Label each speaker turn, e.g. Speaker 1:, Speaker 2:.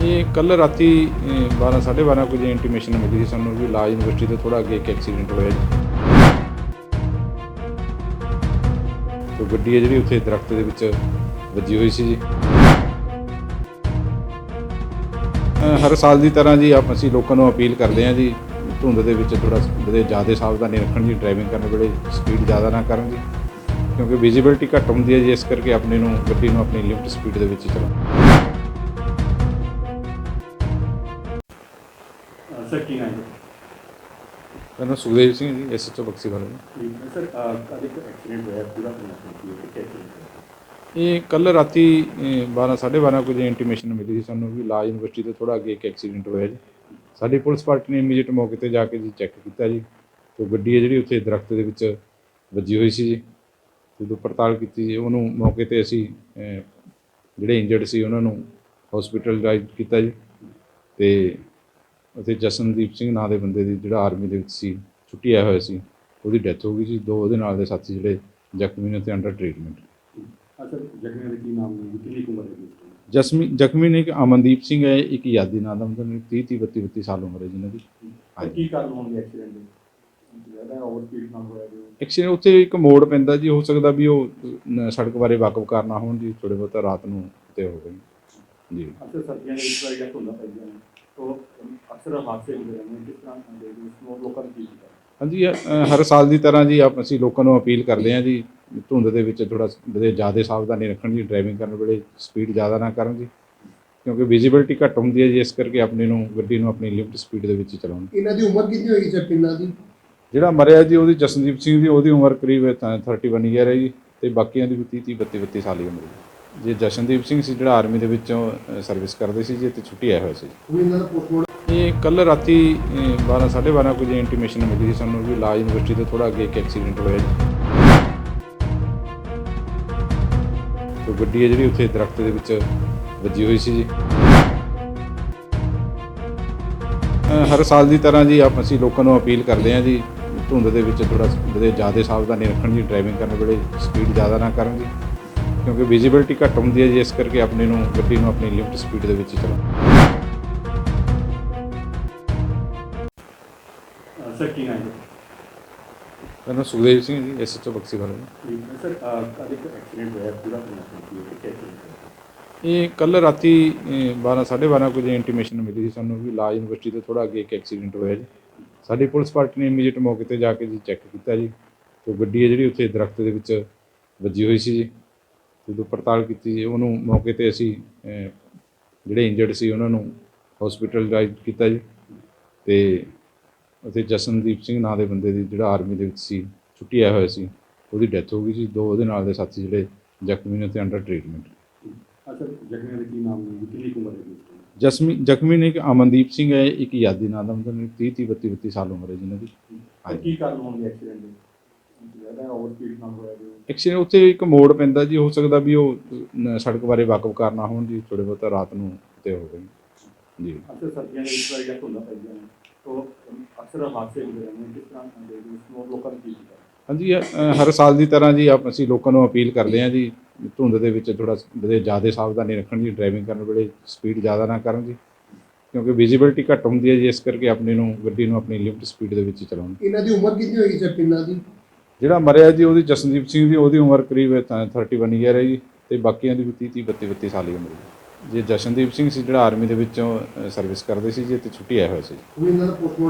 Speaker 1: ਇਹ ਕੱਲ ਰਾਤੀ 12 12:30 ਵਜੇ ਇੰਟੀਮੇਸ਼ਨ ਮਿਲੀ ਸੀ ਸਾਨੂੰ ਵੀ ਲਾਜ ਯੂਨੀਵਰਸਿਟੀ ਤੋਂ ਥੋੜਾ ਅੱਗੇ ਇੱਕ ਐਕਸੀਡੈਂਟ ਹੋਇਆ ਜੀ। ਤੇ ਗੱਡੀ ਹੈ ਜਿਹੜੀ ਉੱਥੇ ਦਰਖਤ ਦੇ ਵਿੱਚ ਵੱਜੀ ਹੋਈ ਸੀ ਜੀ। ਹਰ ਸਾਲ ਦੀ ਤਰ੍ਹਾਂ ਜੀ ਆਪ ਅਸੀਂ ਲੋਕਾਂ ਨੂੰ ਅਪੀਲ ਕਰਦੇ ਹਾਂ ਜੀ, ਧੁੰਦ ਦੇ ਵਿੱਚ ਥੋੜਾ ਬਦੇ ਜ਼ਿਆਦਾ ਸਾਵਧਾਨੀ ਰੱਖਣ ਜੀ ਡਰਾਈਵਿੰਗ ਕਰਨ ਵੇਲੇ ਸਪੀਡ ਜ਼ਿਆਦਾ ਨਾ ਕਰਨ ਜੀ। ਕਿਉਂਕਿ ਵਿਜ਼ੀਬਿਲਟੀ ਘੱਟ ਹੁੰਦੀ ਹੈ ਜੀ, ਇਸ ਕਰਕੇ ਆਪਣੇ ਨੂੰ, ਗੱਡੀ ਨੂੰ ਆਪਣੀ ਲਿਮਟ ਸਪੀਡ ਦੇ ਵਿੱਚ
Speaker 2: ਚਲਾਓ 39
Speaker 1: ਮੇਰਾ ਨਾਮ ਸੁਖਦੇਵ ਸਿੰਘ ਜੀ ਐਸਐਚਓ ਬਕਸੀ ਵਾਲੇ
Speaker 2: ਸਰ ਕੱਲ ਇੱਕ ਐਕਸੀਡੈਂਟ ਹੋਇਆ ਪੂਰਾ ਪੰਜਾਬ ਵਿੱਚ
Speaker 1: ਇਹ ਕੱਲ ਰਾਤੀ 12 12:30 ਵਜੇ ਇੰਟੀਮੇਸ਼ਨ ਮਿਲੀ ਸੀ ਸਾਨੂੰ ਵੀ ਲਾ ਯੂਨੀਵਰਸਿਟੀ ਤੋਂ ਥੋੜਾ ਅੱਗੇ ਇੱਕ ਐਕਸੀਡੈਂਟ ਹੋਇਆ ਜੀ। ਸਾਡੀ ਪੁਲਿਸ ਪਾਰਟੀ ਨੇ ਇਮੀਡੀਏਟ ਮੌਕੇ ਤੇ ਜਾ ਕੇ ਜੀ ਚੈੱਕ ਕੀਤਾ ਜੀ। ਤੇ ਗੱਡੀ ਹੈ ਜਿਹੜੀ ਉੱਥੇ ਦਰਖਤ ਦੇ ਵਿੱਚ ਵੱਜੀ ਹੋਈ ਸੀ ਜੀ। ਜਦੋਂ ਪੜਤਾਲ ਕੀਤੀ ਜੀ ਉਹਨੂੰ ਮੌਕੇ ਤੇ ਅਸੀਂ ਜਿਹੜੇ ਇੰਜਰਡ ਸੀ ਉਹਨਾਂ ਨੂੰ ਹਸਪੀਟਲ ਡਾਈਵ ਕੀਤਾ ਜੀ। ਤੇ ਅਤੇ ਜਸਨਦੀਪ ਸਿੰਘ ਨਾਂ ਦੇ ਬੰਦੇ ਦੀ ਜਿਹੜਾ ਆਰਮੀ ਦੇ ਵਿੱਚ ਸੀ ਛੁੱਟੀ ਆਇਆ ਹੋਇਆ ਸੀ ਉਹਦੀ ਡੈਥ ਹੋ ਗਈ ਜੀ ਦੋ ਉਹਦੇ ਨਾਲ ਦੇ ਸਾਥੀ ਜਿਹੜੇ ਜ਼ਖਮੀ ਨੇ ਤੇ ਅੰਡਰ ਟ੍ਰੀਟਮੈਂਟ
Speaker 2: ਸਰ ਜ਼ਖਮੀਆਂ ਦੇ ਕੀ ਨਾਮ ਨੇ ਕਿੰਨੀ ਕੁ ਉਮਰ ਹੈ ਜੀ
Speaker 1: ਜਸਮੀ ਜ਼ਖਮੀ ਨੇ ਇੱਕ ਅਮਨਦੀਪ ਸਿੰਘ ਹੈ ਇੱਕ ਯਾਦੀ ਨਾਂ ਦਾ ਮਤਲਬ 30 30 32 32 ਸਾਲ ਉਮਰ ਹੈ ਜਿਨ੍ਹਾਂ ਦੀ।
Speaker 2: ਕੀ ਕਾਰਨ ਹੋਣਗੇ ਐਕਸੀਡੈਂਟ ਦੇ? ਜੋ?
Speaker 1: ਐਕਸੀਡੈਂਟ ਉੱਥੇ ਇੱਕ ਮੋੜ ਪੈਂਦਾ ਜੀ ਹੋ ਸਕਦਾ ਵੀ ਉਹ ਸੜਕ ਬਾਰੇ ਵਾਕਫ ਕਰਨਾ ਹੋਣ ਜੀ ਥੋੜੇ ਬਹੁਤਾ ਰਾਤ ਨੂੰ ਤੇ ਹੋ ਗਈ ਜੀ।
Speaker 2: ਅਕਸਰ ਸਰਦੀਆਂ ਦੇ ਵਿੱਚ ਵਾਰੀਆਂ ਧੁੰਦਾਂ ਨੇ ਤੋਂ ਅਕਸਰ ਹਾਦਸੇ ਹੁੰਦੇ ਰਹਿੰਦੇ ਨੇ ਕਿਸ ਤਰ੍ਹਾਂ ਦੇ ਉਸ ਨੂੰ ਲੋਕਾਂ ਨੂੰ ਕੀ ਕੀਤਾ।
Speaker 1: ਹਾਂਜੀ ਹਰ ਸਾਲ ਦੀ ਤਰ੍ਹਾਂ ਜੀ ਆਪ ਅਸੀਂ ਲੋਕਾਂ ਨੂੰ ਅਪੀਲ ਕਰਦੇ ਹਾਂ ਜੀ ਧੁੰਦ ਦੇ ਵਿੱਚ ਥੋੜਾ ਜ਼ਿਆਦਾ ਸਾਵਧਾਨੀ ਰੱਖਣ ਜੀ ਡਰਾਈਵਿੰਗ ਕਰਨ ਵੇਲੇ ਸਪੀਡ ਜ਼ਿਆਦਾ ਨਾ ਕਰਨ ਜੀ ਕਿਉਂਕਿ ਵਿਜ਼ਿਬਿਲਟੀ ਘੱਟ ਹੁੰਦੀ ਹੈ ਜੀ ਇਸ ਕਰਕੇ ਆਪਣੇ ਨੂੰ ਗੱਡੀ ਨੂੰ ਆਪਣੀ ਲਿਮਟ ਸਪੀਡ ਦੇ ਵਿੱਚ ਹੀ ਚਲਾਉਣਾ।
Speaker 3: ਇਹਨਾਂ ਦੀ ਉਮਰ ਕਿੰਨੀ ਹੋਏਗੀ ਸਰ ਤਿੰਨਾਂ ਦੀ?
Speaker 1: ਜਿਹੜਾ ਮਰਿਆ ਜੀ ਉਹਦੀ ਜਸਨਦੀਪ ਸਿੰਘ ਦੀ ਉਹਦੀ ਉਮਰ ਕਰੀਬ ਹੈ ਤਾਂ 31 ਇਅਰ ਹੈ ਜੀ ਤੇ ਬਾਕੀਆਂ ਦੀ ਵੀ 30 32 32 ਸਾਲ ਦੀ ਉਮਰ ਹੈ ਜੀ। ਜਸ਼ਨਦੀਪ ਸਿੰਘ ਸੀ ਜਿਹੜਾ ਆਰਮੀ ਦੇ ਵਿੱਚੋਂ ਸਰਵਿਸ ਕਰਦੇ ਸੀ ਜੀ ਤੇ ਛੁੱਟੀ ਆਇਆ ਹੋਇਆ ਸੀ
Speaker 3: ਉਹ ਇਹਨਾਂ ਦਾ ਪੋਸਟਮਾਰਟਮ
Speaker 1: ਇਹ ਕੱਲ ਰਾਤੀ 12 12:30 ਵਜੇ ਇੰਟੀਮੇਸ਼ਨ ਮਿਲੀ ਸੀ ਸਾਨੂੰ ਵੀ ਲਾਜ ਯੂਨੀਵਰਸਿਟੀ ਤੋਂ ਥੋੜਾ ਅੱਗੇ ਇੱਕ ਐਕਸੀਡੈਂਟ ਹੋਇਆ ਜੀ। ਤੇ ਗੱਡੀ ਹੈ ਜਿਹੜੀ ਉੱਥੇ ਦਰਖਤ ਦੇ ਵਿੱਚ ਵੱਜੀ ਹੋਈ ਸੀ ਜੀ। ਹਰ ਸਾਲ ਦੀ ਤਰ੍ਹਾਂ ਜੀ ਆਪ ਅਸੀਂ ਲੋਕਾਂ ਨੂੰ ਅਪੀਲ ਕਰਦੇ ਹਾਂ ਜੀ, ਧੁੰਦ ਦੇ ਵਿੱਚ ਥੋੜਾ ਬੜੇ ਜ਼ਿਆਦਾ ਸਾਵਧਾਨੀ ਰੱਖਣ ਜੀ ਡਰਾਈਵਿੰਗ ਕਰਨ ਵੇਲੇ ਸਪੀਡ ਜ਼ਿਆਦਾ ਨਾ ਕਰਨ ਜੀ। ਕਿਉਂਕਿ ਵਿਜ਼ਿਬਿਲਟੀ ਘੱਟ ਹੁੰਦੀ ਹੈ ਜੀ, ਇਸ ਕਰਕੇ ਆਪਣੇ ਨੂੰ, ਗੱਡੀ ਨੂੰ ਆਪਣੀ ਲਿਮਟ ਸਪੀਡ ਦੇ ਵਿੱਚ ਹੀ
Speaker 2: ਸਰ ਕੀ ਨਾਮ ਹੈ?
Speaker 1: ਮੇਰਾ ਨਾਮ ਸੁਖਦੇਵ ਸਿੰਘ ਜੀ ਐਸਐਚਓ ਬਕਸੀ ਵਾਲਾ
Speaker 2: ਸਰ ਅੱਜ ਇੱਕ ਐਕਸੀਡੈਂਟ ਹੋਇਆ ਪੂਰਾ ਪੰਜਾਬ ਵਿੱਚ
Speaker 1: ਇਹ ਕੱਲ ਰਾਤੀ 12 12:30 ਵਜੇ ਇੰਟੀਮੇਸ਼ਨ ਮਿਲੀ ਸੀ ਸਾਨੂੰ ਵੀ ਲਾਜ ਯੂਨੀਵਰਸਿਟੀ ਤੋਂ ਥੋੜਾ ਅੱਗੇ ਇੱਕ ਐਕਸੀਡੈਂਟ ਹੋਇਆ ਜੀ। ਸਾਡੀ ਪੁਲਿਸ ਪਾਰਟੀ ਨੇ ਇਮੀਡੀਏਟ ਮੌਕੇ ਤੇ ਜਾ ਕੇ ਜੀ ਚੈੱਕ ਕੀਤਾ ਜੀ ਤੇ ਗੱਡੀ ਹੈ ਜਿਹੜੀ ਉੱਥੇ ਦਰਖਤ ਦੇ ਵਿੱਚ ਵੱਜੀ ਹੋਈ ਸੀ ਜੀ। ਜਦੋਂ ਪੜਤਾਲ ਕੀਤੀ ਜੀ, ਉਹਨੂੰ ਮੌਕੇ ਤੇ ਅਸੀਂ ਜਿਹੜੇ ਇੰਜਰਡ ਸੀ ਉਹਨਾਂ ਨੂੰ ਹਸਪੀਟਲ ਡਰਾਈਵ ਕੀਤਾ ਜੀ। ਤੇ ਅਤੇ ਜਸਨਦੀਪ ਸਿੰਘ ਨਾਂ ਦੇ ਬੰਦੇ ਦੀ ਜਿਹੜਾ ਆਰਮੀ ਦੇ ਵਿੱਚ ਸੀ ਛੁੱਟੀ ਆਇਆ ਹੋਇਆ ਸੀ ਉਹਦੀ ਡੈਥ ਹੋ ਗਈ ਜੀ ਦੋ ਉਹਦੇ ਨਾਲ ਦੇ ਸਾਥੀ ਜਿਹੜੇ ਜ਼ਖਮੀ ਨੇ ਤੇ ਅੰਡਰ ਟ੍ਰੀਟਮੈਂਟ
Speaker 2: ਸਰ ਜ਼ਖਮੀਆਂ ਦੇ ਕੀ ਨਾਮ ਨੇ? ਕਿੰਨੀ ਕੁ ਉਮਰ ਹੈ ਜੀ
Speaker 1: ਜਸਮੀ ਜ਼ਖਮੀ ਨੇ ਇੱਕ ਅਮਨਦੀਪ ਸਿੰਘ ਹੈ ਇੱਕ ਯਾਦੀ ਨਾਂ ਦਾ ਮਤਲਬ 30 30 32 32 ਸਾਲ ਉਮਰ ਹੈ ਜਿਨ੍ਹਾਂ ਦੀ।
Speaker 2: ਕੀ ਕਾਰਨ ਹੋਣਗੇ ਐਕਸੀਡੈਂਟ ਦੇ? ਜੋ
Speaker 1: ਐਕਸੀਡੈਂਟ ਉੱਥੇ ਇੱਕ ਮੋੜ ਪੈਂਦਾ ਜੀ ਹੋ ਸਕਦਾ ਵੀ ਉਹ ਸੜਕ ਬਾਰੇ ਵਾਕਫ ਕਰਨਾ ਹੋਣ ਜੀ ਥੋੜੇ ਬਹੁਤਾ ਰਾਤ ਨੂੰ ਤੇ ਹੋ ਗਈ ਜੀ।
Speaker 2: ਅਕਸਰ ਸਰਦੀਆਂ ਦੇ ਵਿੱਚ ਵਾਰੀਆਂ ਧੁੰਦਾਂ ਪੈਂਦੀਆਂ ਨੇ। ਤੋਂ ਅਕਸਰ ਹਾਦਸੇ ਹੁੰਦੇ ਰਹਿੰਦੇ ਨੇ ਕਿਸ ਤਰ੍ਹਾਂ ਦੇ ਉਸ ਨੂੰ ਲੋਕਾਂ ਨੂੰ ਕੀ ਕੀਤਾ।
Speaker 1: ਹਾਂਜੀ ਹਰ ਸਾਲ ਦੀ ਤਰ੍ਹਾਂ ਜੀ ਆਪ ਅਸੀਂ ਲੋਕਾਂ ਨੂੰ ਅਪੀਲ ਕਰਦੇ ਹਾਂ ਜੀ ਧੁੰਦ ਦੇ ਵਿੱਚ ਥੋੜਾ ਜ਼ਿਆਦਾ ਸਾਵਧਾਨੀ ਰੱਖਣ ਜੀ ਡਰਾਈਵਿੰਗ ਕਰਨ ਵੇਲੇ ਸਪੀਡ ਜ਼ਿਆਦਾ ਨਾ ਕਰਨ ਜੀ ਕਿਉਂਕਿ ਵਿਜ਼ਿਬਿਲਟੀ ਘੱਟ ਹੁੰਦੀ ਹੈ ਜੀ ਇਸ ਕਰਕੇ ਆਪਣੇ ਨੂੰ ਗੱਡੀ ਨੂੰ ਆਪਣੀ ਲਿਮਟ ਸਪੀਡ ਦੇ ਵਿੱਚ ਚਲਾਉਣਾ।
Speaker 3: ਇਹਨਾਂ ਦੀ ਉਮਰ ਕਿੰਨੀ ਹੋਏਗੀ ਸਰ ਤਿੰਨਾਂ ਦੀ?
Speaker 1: ਜਿਹੜਾ ਮਰਿਆ ਜੀ ਉਹਦੀ ਜਸਨਦੀਪ ਸਿੰਘ ਦੀ ਉਹਦੀ ਉਮਰ ਕਰੀਬ ਹੈ ਤਾਂ 31 ਇਅਰ ਹੈ ਜੀ ਤੇ ਬਾਕੀਆਂ ਦੀ ਵੀ 30 30 32 32 ਸਾਲ ਦੀ ਉਮਰ ਹੈ ਜੀ। ਜਸ਼ਨਦੀਪ ਸਿੰਘ ਸੀ ਜਿਹੜਾ ਆਰਮੀ ਦੇ ਵਿੱਚੋਂ ਸਰਵਿਸ ਕਰਦੇ ਸੀ ਜੀ ਤੇ ਛੁੱਟੀ ਆਇਆ ਹੋਇਆ ਸੀ
Speaker 3: ਉਹ ਇਹਨਾਂ ਦਾ ਪੋਸਟਮਾਰਟਮ